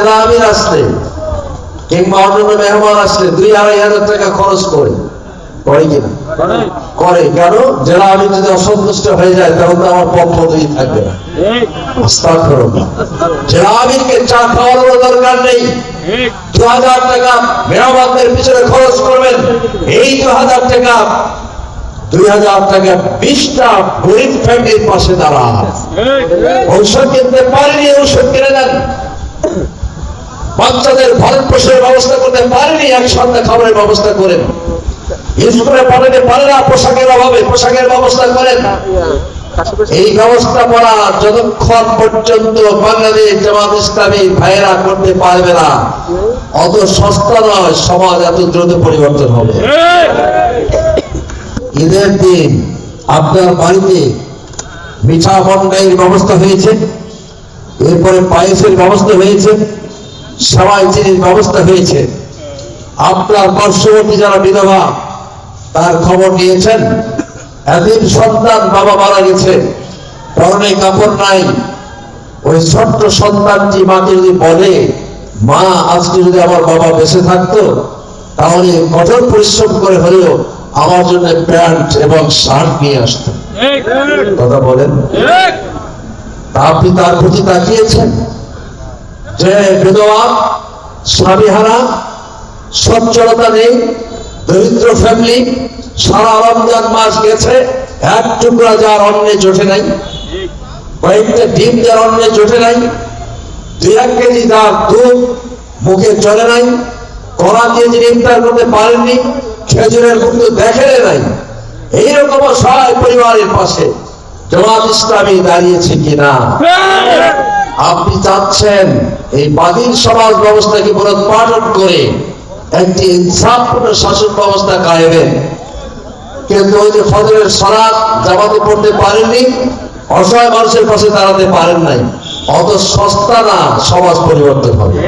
জেলা আমির আসলে কিংবা অন্যান্য মেহমান আসলে দুই আড়াই হাজার টাকা খরচ করে। করে কিনা? করে। কেন? আমির যদি অসন্তুষ্ট হয়ে যায় তখন তো আমার পক্ষ দুই থাকবে না। জেলা আমিরকে চা খাওয়ানোর দরকার নেই দু হাজার টাকা মেরামতের পিছনে খরচ করবেন এই দু হাজার টাকা দুই হাজার টাকা বিশটা গরিব ফ্যামিলির পাশে দাঁড়ান। ঔষধ কিনতে পারেনি ঔষধ কিনে দেন। বাচ্চাদের ভরণ পোষণের ব্যবস্থা করতে পারেনি, এক সন্ধ্যা খাবারের ব্যবস্থা করেন স্কুলে পাঠাতে পারে না, পোশাকের অভাবে, পোশাকের ব্যবস্থা করেন। এই ব্যবস্থা করা যতক্ষণ পর্যন্ত বাংলাদেশ জামাত ইসলামী ভাইয়েরা করতে পারবে না, অত সস্তা নয়, সমাজ এত দ্রুত পরিবর্তন হবে। ঈদের দিন আপনার বাড়িতে মিঠা মন্ডাইয়ের ব্যবস্থা হয়েছে, এরপরে পায়েসের ব্যবস্থা হয়েছে। সবাই চিনির ব্যবস্থা হয়েছে আপনার পার্শ্ববর্তী যারা বিধবা তার খবর নিয়েছেন? এদিন সন্তান বাবা মারা গেছে পরনে কাপড় নাই। ওই ছোট্ট সন্তানটি মাকে যদি বলে মা আজকে যদি আমার বাবা বেঁচে থাকতো তাহলে কঠোর পরিশ্রম করে হলেও আমার জন্য প্যান্ট এবং শার্ট নিয়ে আসতো কথা বলেন। আপনি তার প্রতি তাকিয়েছেন? যে বিধবা, স্বামীহারা, সচ্ছলতা নেই, দরিদ্র ফ্যামিলি সারা রমজান মাস গেছে, এক টুকরা যার অন্নে জোটে নাই, কয়েকটা ডিম যার অন্নে জোটে নাই, দুই এক কেজি তার দুধ মুখে চলে নাই কলা দিয়ে যিনি ইফতার করতে পারেননি, খেজুরের কিন্তু দেখেন নাই। এইরকম সবাই পরিবারের পাশে জামাত ইসলামী দাঁড়িয়েছে কিনা? আপনি চাচ্ছেন এই বাদীর সমাজ ব্যবস্থাকে পুনঃপাঠন করে একটি ইনসাফপূর্ণ শাসন ব্যবস্থা কায়েমের কিন্তু ওই যে ফজরের সরাত জামাতে পড়তে পারেননি, অসহায় মানুষের পাশে দাঁড়াতে পারেন নাই। অত সস্তা না সমাজ পরিবর্তন হবে।